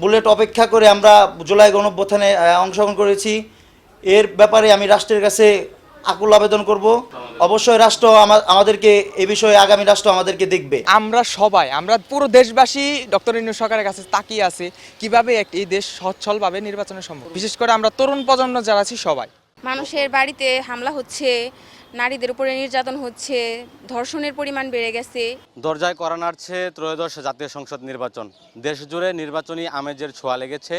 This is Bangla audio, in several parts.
বুলেট অপেক্ষা করে আমরা জুলাই গণঅভ্যুত্থানে অংশগ্রহণ করেছি। এর ব্যাপারে আমি রাষ্ট্রের কাছে আকুল আবেদন করব। অবশ্যই রাষ্ট্র আমাদেরকে এ বিষয়ে আগামী রাষ্ট্র আমাদেরকে দেখবে। আমরা সবাই আমরা পুরো দেশবাসী ডক্টর ইনু সরকারের কাছে তাকিয়ে আছি কীভাবে একটি দেশ সচ্ছলভাবে নির্বাচনে সম্ভব। বিশেষ করে আমরা তরুণ প্রজন্ম যারা আছি সবাই। মানুষের বাড়িতে হামলা হচ্ছে নারীদের উপরে নির্যাতন হচ্ছে, ধর্ষণের পরিমাণ বেড়ে গেছে। দরজায় করা নাড়ছে ত্রয়োদশ জাতীয় সংসদ নির্বাচন। দেশ জুড়ে নির্বাচনী আমেজের ছোঁয়া লেগেছে,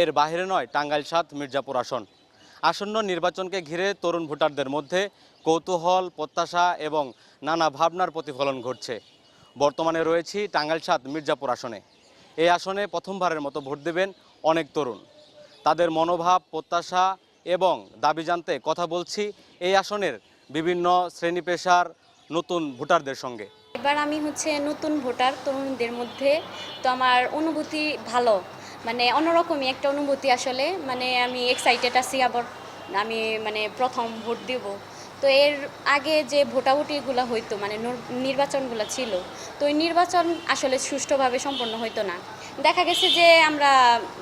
এর বাইরে নয় টাঙ্গাইল সাত মির্জাপুর আসন। আসন্ন নির্বাচনকে ঘিরে তরুণ ভোটারদের মধ্যে কৌতূহল, প্রত্যাশা এবং নানা ভাবনার প্রতিফলন ঘটছে। বর্তমানে রয়েছি টাঙ্গাইল সাত মির্জাপুর আসনে। এই আসনে প্রথমবারের মতো ভোট দেবেন অনেক তরুণ। তাদের মনোভাব, প্রত্যাশা এবং দাবি জানতে কথা বলছি এই আসনের বিভিন্ন শ্রেণি পেশার নতুন ভোটারদের সঙ্গে। এবার আমি হচ্ছে নতুন ভোটার তরুণদের মধ্যে। তো আমার অনুভূতি ভালো মানে অন্যরকমই একটা অনুভূতি আসলে। মানে আমি এক্সাইটেড আছি আবার, আমি মানে প্রথম ভোট দেব। তো এর আগে যে ভোটাভুটিগুলো হইতো মানে নির্বাচনগুলো ছিল, তো ওই নির্বাচন আসলে সুষ্ঠুভাবে সম্পন্ন হইতো না। দেখা গেছে যে আমরা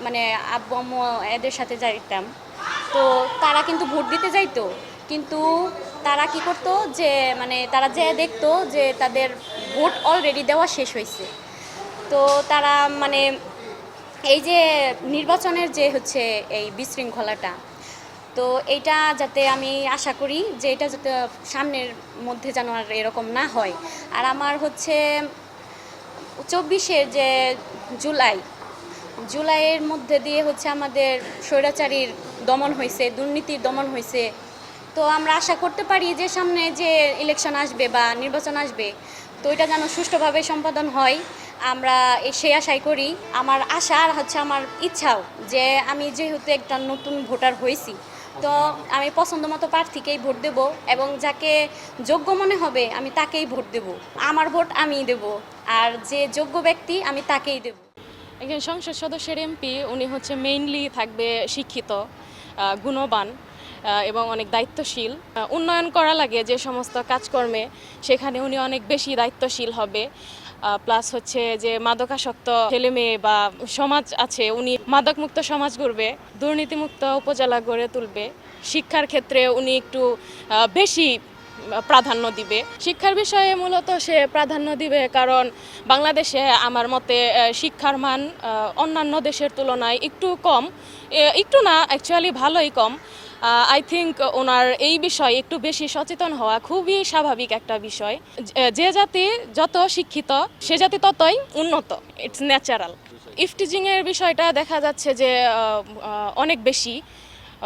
মানে আব্বু আম্মু এদের সাথে যাইতাম। তো তারা কিন্তু ভোট দিতে যাইতো, কিন্তু তারা কি করতো যে মানে তারা যে দেখতো যে তাদের ভোট অলরেডি দেওয়া শেষ হয়েছে। তো তারা মানে এই যে নির্বাচনের যে হচ্ছে এই বিশৃঙ্খলাটা, তো এইটা যাতে আমি আশা করি যে এটা যাতে সামনের মধ্যে যেন আর এরকম না হয়। আর আমার হচ্ছে চব্বিশের যে জুলাই, জুলাইয়ের মধ্যে দিয়ে হচ্ছে আমাদের স্বৈরাচারীর দমন হয়েছে, দুর্নীতির দমন হয়েছে তো আমরা আশা করতে পারি যে সামনে যে ইলেকশন আসবে বা নির্বাচন আসবে, তো এটা যেন সুষ্ঠুভাবে সম্পাদন হয়। আমরা সেই আশাই করি। আমার আশা আর হচ্ছে আমার ইচ্ছাও যে আমি যেহেতু একটা নতুন ভোটার হয়েছি, তো আমি পছন্দ মতো প্রার্থীকেই ভোট দেব এবং যাকে যোগ্য মনে হবে আমি তাকেই ভোট দেব। আমার ভোট আমিই দেব আর যে যোগ্য ব্যক্তি আমি তাকেই দেব। একজন সংসদ সদস্যের এমপি, উনি হচ্ছে মেইনলি থাকবে শিক্ষিত গুণবান। এবং অনেক দায়িত্বশীল। উন্নয়ন করা লাগে যে সমস্ত কাজকর্মে, সেখানে উনি অনেক বেশি দায়িত্বশীল হবে। প্লাস হচ্ছে যে মাদকাসক্ত ছেলে মেয়ে বা সমাজ আছে, উনি মাদকমুক্ত সমাজ গড়বে, দুর্নীতিমুক্ত উপজেলা গড়ে তুলবে। শিক্ষার ক্ষেত্রে উনি একটু বেশি প্রাধান্য দিবে। শিক্ষার বিষয়ে মূলত সে প্রাধান্য দিবে কারণ বাংলাদেশে আমার মতে শিক্ষার মান অন্যান্য দেশের তুলনায় একটু কম। একটু না অ্যাকচুয়ালি ভালোই কম। আই থিঙ্ক ওনার এই বিষয়ে একটু বেশি সচেতন হওয়া খুবই স্বাভাবিক একটা বিষয়। যে- জাতি যত শিক্ষিত, সে জাতি ততই উন্নত। ইটস ন্যাচারাল ইফটিজিংয়ের বিষয়টা দেখা যাচ্ছে যে অনেক বেশি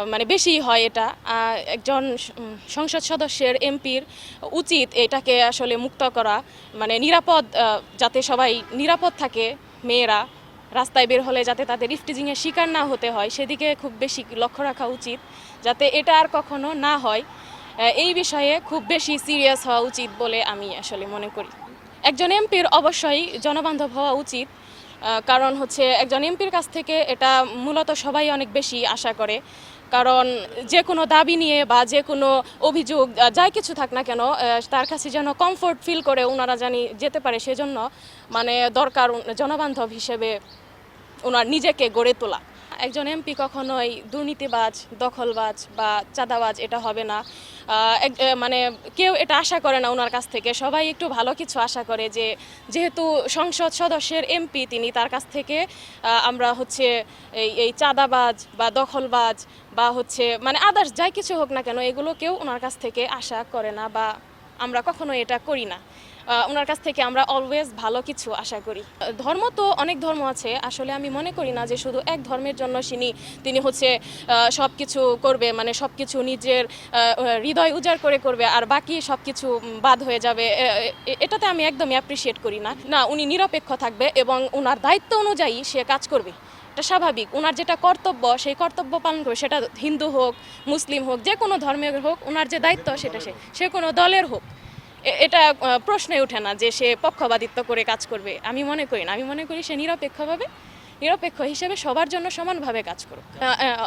মানে বেশি হয় এটা। একজন সংসদ সদস্যের এমপির উচিত এটাকে আসলে মুক্ত করা। মানে নিরাপদ যাতে সবাই নিরাপদ থাকে, মেয়েরা। রাস্তায় বের হলে যাতে তাদের ইফটিজিংয়ের শিকার না হতে হয়, সেদিকে খুব বেশি লক্ষ্য রাখা উচিত, যাতে এটা আর কখনো না হয়। এই বিষয়ে খুব বেশি সিরিয়াস হওয়া উচিত বলে আমি আসলে মনে করি। একজন এমপির অবশ্যই জনবান্ধব হওয়া উচিত কারণ হচ্ছে একজন এমপির কাছ থেকে এটা মূলত সবাই অনেক বেশি আশা করে। কারণ যে কোনো দাবি নিয়ে বা যে কোনো অভিযোগ যাই কিছু থাক না কেন তার কাছে যেন কমফোর্ট ফিল করে ওনারা জানি যেতে পারে সেজন্য মানে দরকার জনবান্ধব হিসেবে ওনার নিজেকে গড়ে তোলা। একজন এমপি কখনোই দুর্নীতিবাজ, দখলবাজ বা চাঁদাবাজ এটা হবে না। মানে কেউ এটা আশা করে না ওনার কাছ থেকে। সবাই একটু ভালো কিছু আশা করে যে, যেহেতু সংসদ সদস্যের এমপি তিনি, তার কাছ থেকে আমরা হচ্ছে এই চাঁদাবাজ বা দখলবাজ বা হচ্ছে মানে আদার্স যাই কিছু হোক না কেন, এগুলো কেউ ওনার কাছ থেকে আশা করে না বা আমরা কখনো এটা করি না। ওনার কাছ থেকে আমরা অলওয়েজ ভালো কিছু আশা করি। ধর্ম তো অনেক ধর্ম আছে, আসলে আমি মনে করি না যে শুধু এক ধর্মের জন্য তিনি তিনি হচ্ছে সব কিছু করবে মানে সব কিছু নিজের হৃদয় উজাড় করে করবে, আর বাকি সব কিছু বাদ হয়ে যাবে এটাতে আমি একদমই অ্যাপ্রিসিয়েট করি না। না, উনি নিরপেক্ষ থাকবে এবং ওনার দায়িত্ব অনুযায়ী সে কাজ করবে। এটা স্বাভাবিক। ওনার যেটা কর্তব্য, সেই কর্তব্য পালন করবে। সেটা হিন্দু হোক, মুসলিম হোক, যে কোনো ধর্মের হোক ওনার যে দায়িত্ব সেটা সে সে কোনো দলের হোক। এটা প্রশ্নে ওঠে না যে সে পক্ষপাতিত্ব করে কাজ করবে। আমি মনে করি না। আমি মনে করি সে নিরপেক্ষভাবে, নিরপেক্ষ হিসেবে সবার জন্য সমানভাবে কাজ করুক।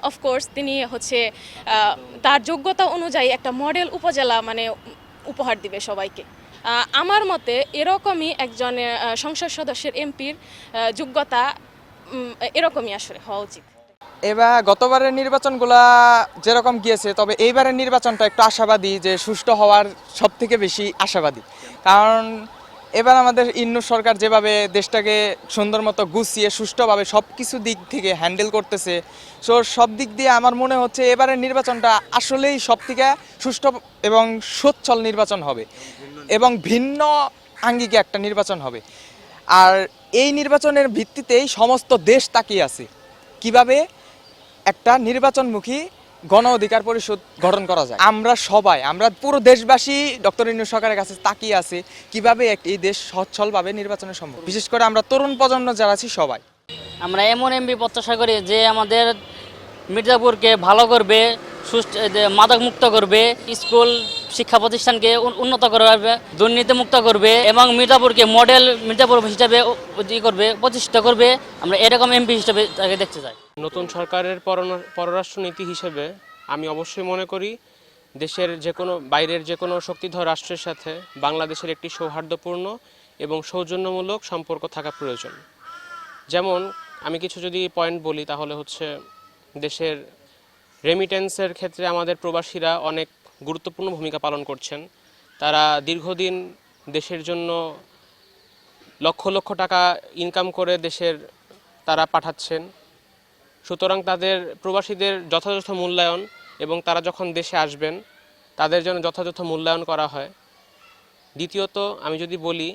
অফকোর্স তিনি হচ্ছে তার যোগ্যতা অনুযায়ী একটা মডেল উপজেলা মানে উপহার দিবে সবাইকে। আমার মতে এরকমই একজন সংসদ সদস্যের এমপির যোগ্যতা এরকমই আসলে হওয়া উচিত। এবার গতবারের নির্বাচনগুলা যেরকম গিয়েছে, তবে এইবারের নির্বাচনটা একটু আশাবাদী যে সুষ্ঠু হওয়ার সব থেকে বেশি আশাবাদী। কারণ এবার আমাদের ইন্নু সরকার যেভাবে দেশটাকে সুন্দর মতো গুছিয়ে, সুষ্ঠুভাবে সব কিছু দিক থেকে হ্যান্ডেল করতেছে, সো সব দিক দিয়ে আমার মনে হচ্ছে এবারের নির্বাচনটা আসলেই সব থেকে সুষ্ঠু এবং সচ্ছল নির্বাচন হবে এবং ভিন্ন আঙ্গিকে একটা নির্বাচন হবে। আর এই নির্বাচনের ভিত্তিতেই সমস্ত দেশ তাকিয়ে আছে। কীভাবে একটা নির্বাচনমুখী গণ অধিকার পরিষদ গঠন করা যায়? আমরা সবাই, আমরা পুরো দেশবাসী ডক্টর ইন্দু সরকারের কাছে তাকিয়ে আছে, কীভাবে এই দেশ সচ্ছলভাবে নির্বাচনের সম্ভব? বিশেষ করে আমরা তরুণ প্রজন্ম যারা আছি, সবাই। আমরা এমন এমপি প্রত্যাশা করি যে আমাদের মির্জাপুরকে ভালো করবে সুস্থ মাদক মুক্ত করবে, স্কুল, শিক্ষা প্রতিষ্ঠানকে উন্নত করবে দুর্নীতি মুক্ত করবে এবং মির্জাপুরকে মডেল মির্জাপুর হিসাবে করবে, প্রতিষ্ঠিত করবে। আমরা এরকম এমপি হিসেবে তাকে দেখতে চাই। নতুন সরকারের পররাষ্ট্রনীতি হিসেবে আমি অবশ্যই মনে করি, দেশের যে কোনো, বাইরের যে কোনো শক্তিধর রাষ্ট্রের সাথে বাংলাদেশের একটি সৌহার্দ্যপূর্ণ এবং সৌজন্যমূলক সম্পর্ক থাকা প্রয়োজন। যেমন, আমি কিছু যদি পয়েন্ট বলি, তাহলে হচ্ছে দেশের রেমিটেন্সের ক্ষেত্রে আমাদের প্রবাসীরা অনেক গুরুত্বপূর্ণ ভূমিকা পালন করছেন। তারা দীর্ঘদিন দেশের জন্য লক্ষ লক্ষ টাকা ইনকাম করে দেশের তারা পাঠাচ্ছেন। সুতরাং তাদের প্রবাসীদের যথাযথ মূল্যায়ন এবং তারা যখন দেশে আসবেন, তাদের জন্য যথাযথ মূল্যায়ন করা হয়। দ্বিতীয়ত, আমি যদি বলি,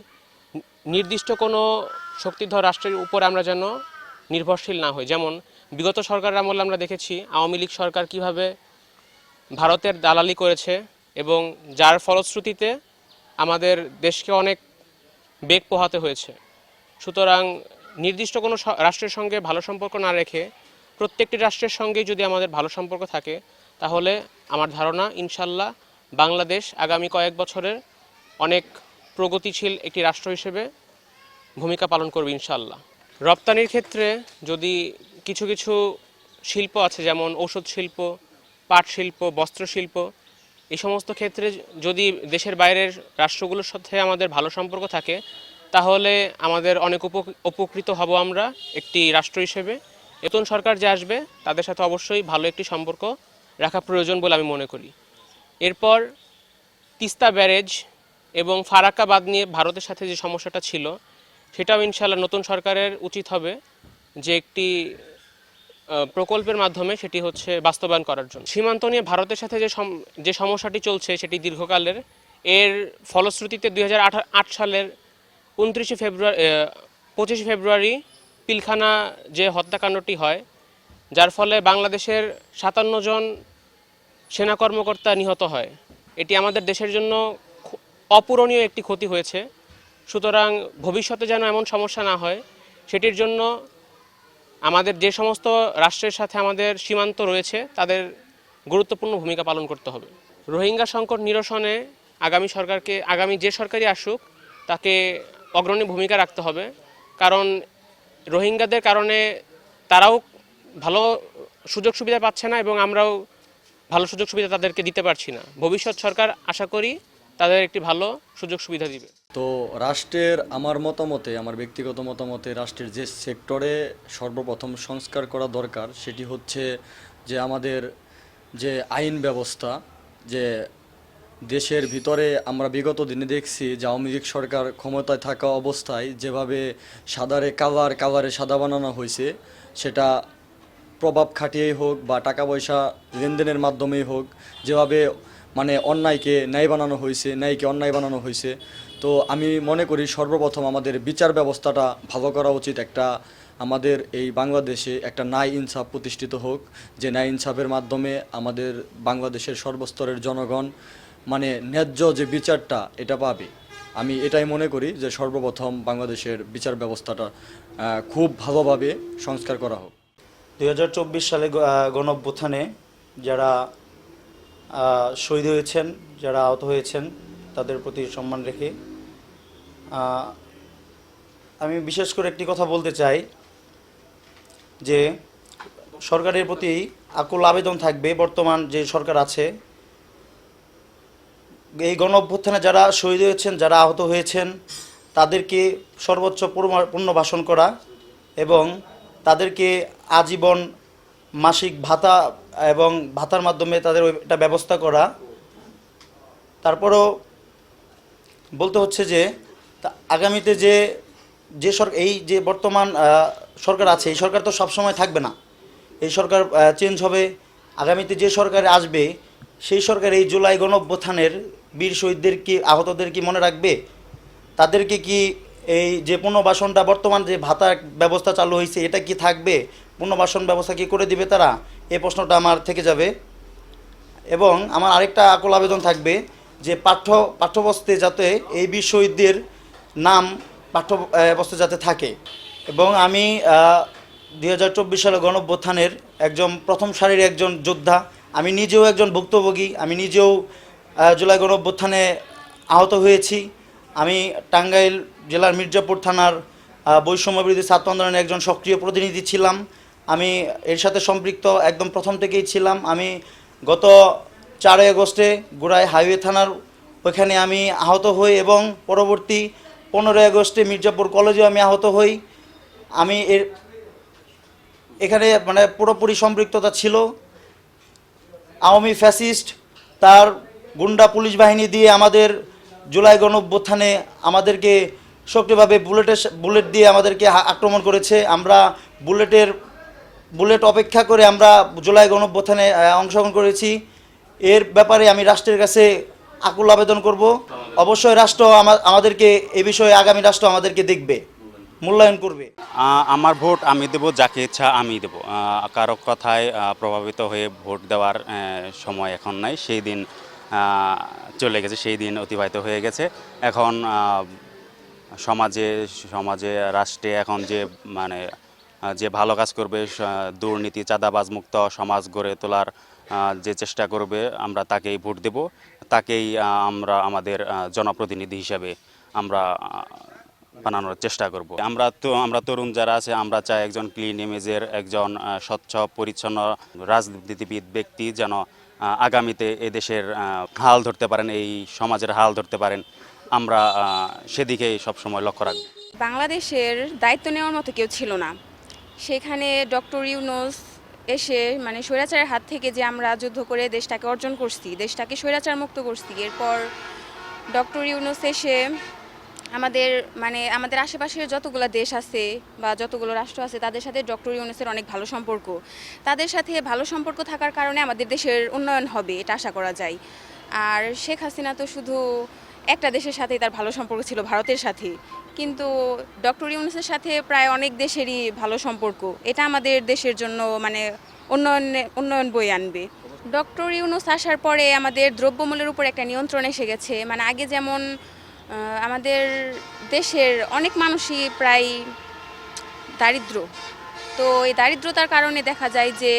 নির্দিষ্ট কোনো শক্তিধর রাষ্ট্রের উপর আমরা যেন নির্ভরশীল না হই। যেমন বিগত সরকারের আমলে আমরা দেখেছি আওয়ামী লীগ সরকার কীভাবে ভারতের দালালি করেছে এবং যার ফলশ্রুতিতে আমাদের দেশকে অনেক বেগ পোহাতে হয়েছে। সুতরাং নির্দিষ্ট কোনো রাষ্ট্রের সঙ্গে ভালো সম্পর্ক না রেখে প্রত্যেকটি রাষ্ট্রের সঙ্গে যদি আমাদের ভালো সম্পর্ক থাকে, তাহলে আমার ধারণা ইনশাল্লাহ বাংলাদেশ আগামী কয়েক বছরের অনেক প্রগতিশীল একটি রাষ্ট্র হিসেবে ভূমিকা পালন করবে ইনশাল্লাহ। রপ্তানির ক্ষেত্রে যদি কিছু কিছু শিল্প আছে, যেমন ঔষধ শিল্প, পাট শিল্প, বস্ত্র শিল্প। এই সমস্ত ক্ষেত্রে যদি দেশের বাইরের রাষ্ট্রগুলোর সাথে আমাদের ভালো সম্পর্ক থাকে, তাহলে আমাদের অনেক উপ- উপকৃত হব আমরা একটি রাষ্ট্র হিসেবে। নতুন সরকার যে আসবে, তাদের সাথে অবশ্যই ভালো একটি সম্পর্ক রাখা প্রয়োজন বলে আমি মনে করি। এরপর তিস্তা ব্যারেজ এবং ফারাক্কা বাঁধ নিয়ে ভারতের সাথে যে সমস্যাটা ছিল, সেটাও ইনশাল্লাহ নতুন সরকারের উচিত হবে যে একটি প্রকল্পের মাধ্যমে সেটি হচ্ছে বাস্তবায়ন করার জন্য। সীমান্ত নিয়ে ভারতের সাথে যে যে সমস্যাটি চলছে সেটি দীর্ঘকালের। এর ফলশ্রুতিতে দুই সালের উনত্রিশে ফেব্রুয়ারি পঁচিশে ফেব্রুয়ারি পিলখানা যে হত্যাকাণ্ডটি হয়, যার ফলে বাংলাদেশের সাতান্ন জন সেনা কর্মকর্তা নিহত হয়। এটি আমাদের দেশের জন্য অপূরণীয় একটি ক্ষতি হয়েছে। সুতরাং ভবিষ্যতে যেন এমন সমস্যা না হয়, সেটির জন্য আমাদের যে সমস্ত রাষ্ট্রের সাথে আমাদের সীমান্ত রয়েছে, তাদের গুরুত্বপূর্ণ ভূমিকা পালন করতে হবে। রোহিঙ্গা সংকট নিরসনে আগামী সরকারকে, আগামী যে সরকারই আসুক, তাকে অগ্রণী ভূমিকা রাখতে হবে। কারণ রোহিঙ্গাদের কারণে তারাও ভালো সুযোগ সুবিধা পাচ্ছে না এবং আমরাও ভালো সুযোগ সুবিধা তাদেরকে দিতে পারছি না। ভবিষ্যৎ সরকার আশা করি তাদের একটি ভালো সুযোগ সুবিধা দিবে। তো রাষ্ট্রের আমার মতামতে, আমার ব্যক্তিগত মতামতে রাষ্ট্রের যে সেক্টরে সর্বপ্রথম সংস্কার করা দরকার সেটি হচ্ছে যে আমাদের যে আইন ব্যবস্থা, যে দেশের ভিতরে আমরা বিগত দিনে দেখছি যে আওয়ামী লীগ সরকার ক্ষমতায় থাকা অবস্থায় যেভাবে সাদারে কাভার, কাভারে সাদা বানানো হয়েছে, সেটা প্রভাব খাটিয়েই হোক বা টাকা পয়সা লেনদেনের মাধ্যমেই হোক, যেভাবে মানে অন্যায়কে ন্যায় বানানো হয়েছে, ন্যায়কে অন্যায় বানানো হয়েছে তো আমি মনে করি সর্বপ্রথম আমাদের বিচার ব্যবস্থাটা ভালো করা উচিত একটা আমাদের এই বাংলাদেশে একটা ন্যায় ইনসাফ প্রতিষ্ঠিত হোক যে ন্যায় ইনসাফের মাধ্যমে আমাদের বাংলাদেশের সর্বস্তরের জনগণ মানে ন্যায্য যে বিচারটা এটা পাবে। আমি এটাই মনে করি যে সর্বপ্রথম বাংলাদেশের বিচার ব্যবস্থাটা খুব ভালোভাবে সংস্কার করা হোক। দু হাজার চব্বিশ সালে গ- আহ, গণঅভ্যুত্থানে যারা শহীদ হয়েছেন যারা আহত হয়েছেন তাদের প্রতি সম্মান রেখে আমি বিশেষ করে একটি কথা বলতে চাই যে সরকারের প্রতি আকুল আবেদন থাকবে, বর্তমান যে সরকার আছে। এই গণ অভ্যুত্থানে যারা শহীদ হয়েছেন, যারা আহত হয়েছেন, তাদেরকে সর্বোচ্চ পূর্ণ ভাষণ করা এবং তাদেরকে আজীবন মাসিক ভাতা এবং ভাতার মাধ্যমে তাদের এটা ব্যবস্থা করা। তারপরও বলতে হচ্ছে যে তা- আগামীতে যে যে সরকার এই যে বর্তমান সরকার আছে, এই সরকার তো সবসময় থাকবে না। এই সরকার চেঞ্জ হবে। আগামীতে যে সরকার আসবে, সেই সরকার এই জুলাই গণঅভ্যুত্থানের বীর শহীদদের কি, আহতদের কি মনে রাখবে? তাদেরকে কি এই যে পুনর্বাসনটা বর্তমান যে ভাতা ব্যবস্থা চালু হয়েছে, এটা কি থাকবে? পুনর্বাসন ব্যবস্থা কি করে দিবে তারা? এই প্রশ্নটা আমার থেকে যাবে। এবং আমার আরেকটা আকল আবেদন থাকবে যে পাঠ্য, পাঠ্যবস্তুতে যাতে এই বীর শহীদদের নাম পাঠ্য আহ, বস্তুতে যাতে থাকে। এবং আমি দুই হাজার চব্বিশ সালে গণঅভ্যুত্থানের একজন প্রথম সারির একজন যোদ্ধা আমি নিজেও একজন ভুক্তভোগী আমি নিজেও জুলাই গণঅভ্যুত্থানে আহত হয়েছি। আমি টাঙ্গাইল জেলার মির্জাপুর থানার আহ, বৈষম্য বিরোধী ছাত্র আন্দোলনের একজন সক্রিয় প্রতিনিধি ছিলাম। আমি এর সাথে সম্পৃক্ত একদম প্রথম থেকেই ছিলাম। আমি গত চারই আগস্টে গোড়াই হাইওয়ে থানার ওইখানে আমি আহত হই এবং পরবর্তী পনেরোই আগস্টে মির্জাপুর কলেজেও আমি আহত হই। আমি এর এখানে মানে পুরোপুরি সম্পৃক্ততা ছিল। আওয়ামী ফ্যাসিস্ট তার গুন্ডা পুলিশ বাহিনী দিয়ে আমাদের জুলাই গণঅভ্যুত্থানে আমাদেরকে সক্রিয়ভাবে বুলেটের বুলেট দিয়ে আমাদেরকে আক্রমণ করেছে। আমরা বুলেটের বুলেট অপেক্ষা করে আমরা জুলাই গণঅভ্যুত্থানে আহ, অংশগ্রহণ করেছি। এর ব্যাপারে আমি রাষ্ট্রের কাছে আকুল আবেদন করব। অবশ্যই রাষ্ট্র আমা- আমাদেরকে এ বিষয়ে আগামী রাষ্ট্র আমাদেরকে দেখবে, মূল্যায়ন করবে। আমার ভোট আমি দেব, যাকে ইচ্ছা আমি দেব। কারও কথায় প্রভাবিত হয়ে ভোট দেওয়ার সময় এখন নাই। সেই দিন চলে গেছে, সেই দিন অতিবাহিত হয়ে গেছে। এখন সমাজে সমাজে, রাষ্ট্রে এখন যে মানে যে ভালো কাজ করবে দুর্নীতি, চাঁদাবাজ মুক্ত সমাজ গড়ে তোলার যে চেষ্টা করবে, আমরা তাকেই ভোট দেব। তাকেই আমরা আমাদের জনপ্রতিনিধি হিসাবে আমরা বানানোর চেষ্টা করব। আমরা তো আমরা তরুণ যারা আছে আমরা চাই একজন ক্লিন ইমেজের একজন স্বচ্ছ পরিচ্ছন্ন রাজনীতিবিদ ব্যক্তি যেন আগামীতে এদেশের হাল ধরতে পারেন এই সমাজের হাল ধরতে পারেন। আমরা আহ, সেদিকেই সবসময় লক্ষ্য রাখব। বাংলাদেশের দায়িত্ব নেওয়ার মতো কেউ ছিল না। সেখানে ডক্টর ইউনুস এসে মানে স্বৈরাচারের হাত থেকে যে আমরা যুদ্ধ করে দেশটাকে অর্জন করছি, দেশটাকে স্বৈরাচার মুক্ত করছি। এরপর ডক্টর ইউনুস এসে আমাদের মানে আমাদের আশেপাশের যতগুলো দেশ আছে বা যতগুলো রাষ্ট্র আছে, তাদের সাথে ডক্টর ইউনুসের অনেক ভালো সম্পর্ক। তাদের সাথে ভালো সম্পর্ক থাকার কারণে আমাদের দেশের উন্নয়ন হবে, এটা আশা করা যায়। আর শেখ হাসিনা তো শুধু একটা দেশের সাথেই তার ভালো সম্পর্ক ছিল, ভারতের সাথে। কিন্তু ডক্টর ইউনুসের সাথে প্রায় অনেক দেশেরই ভালো সম্পর্ক। এটা আমাদের দেশের জন্য মানে উন্নয়ন উন্নয়ন বই আনবে। ডক্টর ইউনুস আসার পরে আমাদের দ্রব্যমূল্যের উপর একটা নিয়ন্ত্রণ এসে গেছে। মানে আগে যেমন আমাদের দেশের অনেক মানুষই প্রায় দারিদ্র। তো এই দারিদ্রতার কারণে দেখা যায় যে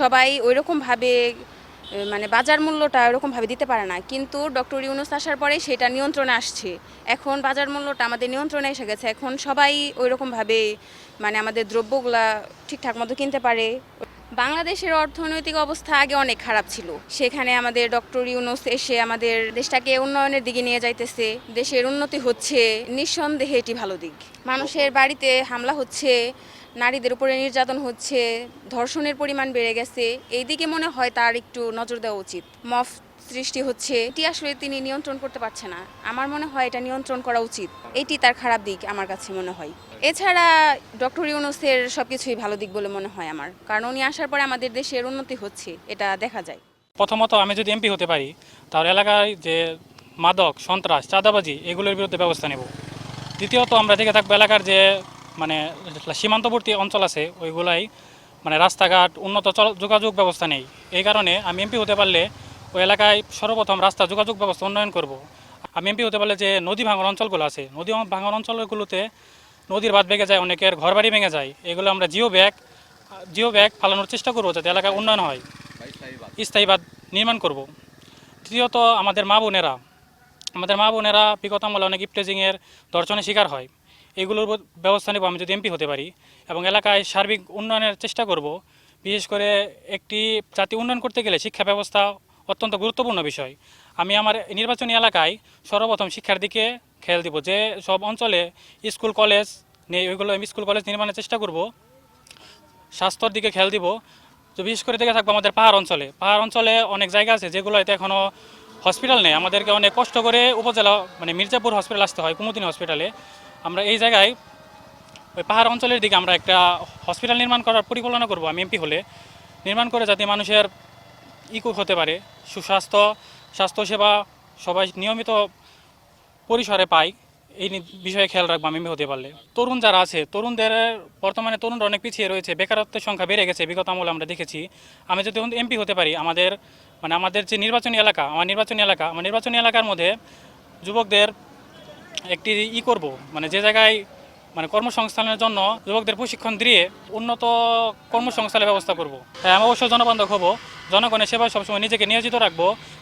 সবাই ওই রকমভাবে মানে বাজার মূল্যটা ওরকমভাবে দিতে পারে না। কিন্তু ডক্টর ইউনুস আসার পরে সেটা নিয়ন্ত্রণে আসছে। এখন বাজার মূল্যটা আমাদের নিয়ন্ত্রণে এসে গেছে। এখন সবাই ওই রকমভাবে মানে আমাদের দ্রব্যগুলা ঠিকঠাক মতো কিনতে পারে। বাংলাদেশের অর্থনৈতিক অবস্থা আগে অনেক খারাপ ছিল। সেখানে আমাদের ডক্টর ইউনুস এসে আমাদের দেশটাকে উন্নয়নের দিকে নিয়ে যাইতেছে। দেশের উন্নতি হচ্ছে, নিঃসন্দেহে এটি ভালো দিক। মানুষের বাড়িতে হামলা হচ্ছে নারীদের উপরে নির্যাতন হচ্ছে, ধর্ষণের পরিমাণ বেড়ে গেছে এই দিকে মনে হয় তার একটু নজর দেওয়া উচিত। মফ সৃষ্টি হচ্ছে, এটি আসলে তিনি নিয়ন্ত্রণ করতে পারছে না। আমার মনে হয় এটা নিয়ন্ত্রণ করা উচিত। এটি তার খারাপ দিক, আমার কাছে মনে হয়। এছাড়া ডক্টর ইউনুসের সব কিছুই ভালো দিক বলে মনে হয় আমার, কারণ উনি আসার পরে আমাদের দেশের উন্নতি হচ্ছে, এটা দেখা যায়। প্রথমত আমি যদি এমপি হতে পারি, তাহলে এলাকায় যে মাদক, সন্ত্রাস, চাঁদাবাজি, এগুলোর বিরুদ্ধে ব্যবস্থা নেব। দ্বিতীয়ত আমরা দেখে থাকব এলাকার যে মানে সীমান্তবর্তী অঞ্চল আছে, ওইগুলাই মানে রাস্তাঘাট, উন্নত যোগাযোগ ব্যবস্থা নেই। এই কারণে আমি এমপি হতে পারলে ওই এলাকায় সর্বপ্রথম রাস্তা যোগাযোগ ব্যবস্থা উন্নয়ন করব। আমি এমপি হতে পারলে যে নদী ভাঙন অঞ্চলগুলো আছে, নদী ভাঙন অঞ্চলগুলোতে নদীর বাঁধ ভেঙে যায়, অনেকের ঘরবাড়ি ভেঙে যায়, এগুলো আমরা জিও ব্যাগ জিও ব্যাগ ফালানোর চেষ্টা করব যাতে এলাকায় উন্নয়ন হয়। স্থায়ী বাঁধ নির্মাণ করব। তৃতীয়ত আমাদের মা বোনেরা, আমাদের মা বোনেরা বিগত আমলে অনেক ইপটেজিংয়ের দর্শনের শিকার হয়। এগুলোর ব্যবস্থা নেব আমি যদি এমপি হতে পারি এবং এলাকায় সার্বিক উন্নয়নের চেষ্টা করব। বিশেষ করে একটি জাতি উন্নয়ন করতে গেলে শিক্ষা ব্যবস্থা অত্যন্ত গুরুত্বপূর্ণ বিষয়। আমি আমার নির্বাচনী এলাকায় সর্বপ্রথম শিক্ষার দিকে খেয়াল দিব যে সব অঞ্চলে স্কুল, কলেজ নেই ওইগুলো আমি স্কুল, কলেজ নির্মাণের চেষ্টা করব। স্বাস্থ্যর দিকে খেয়াল দিব। তো বিশেষ করে দেখে থাকব আমাদের পাহাড় অঞ্চলে। পাহাড় অঞ্চলে অনেক জায়গা আছে যেগুলোতে এখনও হসপিটাল নেই। আমাদেরকে অনেক কষ্ট করে উপজেলা মানে মির্জাপুর হসপিটাল আসতে হয়, কুমুদিনী হসপিটালে। আমরা এই জায়গায়, ওই পাহাড় অঞ্চলের দিকে আমরা একটা হসপিটাল নির্মাণ করার পরিকল্পনা করব আমি এমপি হলে। নির্মাণ করে যাতে মানুষের ইকো হতে পারে, সুস্বাস্থ্য, স্বাস্থ্যসেবা সবাই নিয়মিত পরিসরে পায়, এই বিষয়ে খেয়াল রাখব আমি হতে পারলে। তরুণ যারা আছে, তরুণদের বর্তমানে তরুণরা অনেক পিছিয়ে রয়েছে, বেকারত্বের সংখ্যা বেড়ে গেছে বিগত আমলে আমরা দেখেছি। আমি যদি এমপি হতে পারি, আমাদের মানে আমাদের যে নির্বাচনী এলাকা, আমার নির্বাচনী এলাকা, আমার নির্বাচনী এলাকার মধ্যে যুবকদের একটি ই করব। মানে যে জায়গায় মানে কর্মসংস্থানের জন্য যুবকদের প্রশিক্ষণ দিয়ে উন্নত কর্মসংস্থানের ব্যবস্থা করব। হ্যাঁ আমি অবশ্যই জনবান্ধব হব। জনগণের সেবায় সবসময় নিজেকে নিয়োজিত রাখব।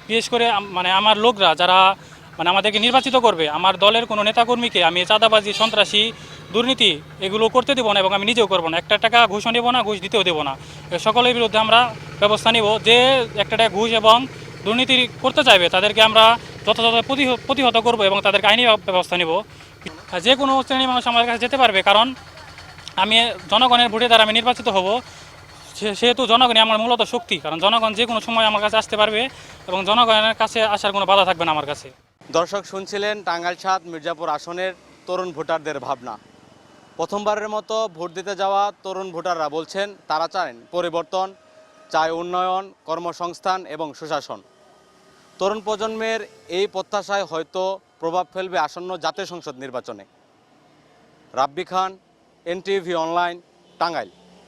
বিশেষ করে মানে আমার লোকরা যারা মানে আমাদেরকে নির্বাচিত করবে, আমার দলের কোনো নেতাকর্মীকে আমি চাঁদাবাজি, সন্ত্রাসী, দুর্নীতি এগুলো করতে দেবো না এবং আমি নিজেও করব না। একটা টাকা ঘুষও নেব না, ঘুষ দিতেও দেবো না। সকলের বিরুদ্ধে আমরা ব্যবস্থা নিব। যে একটা টাকা ঘুষ এবং দুর্নীতি করতে চাইবে, তাদেরকে আমরা যথাযথ প্রতিহ- প্রতিহত করব এবং তাদের আইনি ব্যবস্থা নিব। যে কোনো শ্রেণির মানুষ আমার কাছে যেতে পারবে, কারণ আমি জনগণের ভোটে দ্বারা আমি নির্বাচিত হব। সেহেতু জনগণই আমার মূলত শক্তি, কারণ জনগণ যে কোনো সময় আমার কাছে আসতে পারবে এবং জনগণের কাছে আসার কোনো বাধা থাকবে না আমার কাছে। দর্শক শুনছিলেন টাঙ্গাইল সাত মির্জাপুর আসনের তরুণ ভোটারদের ভাবনা। প্রথমবারের মতো ভোট দিতে যাওয়া তরুণ ভোটাররা বলছেন, তারা চান পরিবর্তন, চায় উন্নয়ন, কর্মসংস্থান এবং সুশাসন। তরুণ প্রজন্মের এই প্রত্যাশায় হয়তো প্রভাব ফেলবে আসন্ন জাতীয় সংসদ নির্বাচনে। Rabbi Khan, NTV online, Tangail.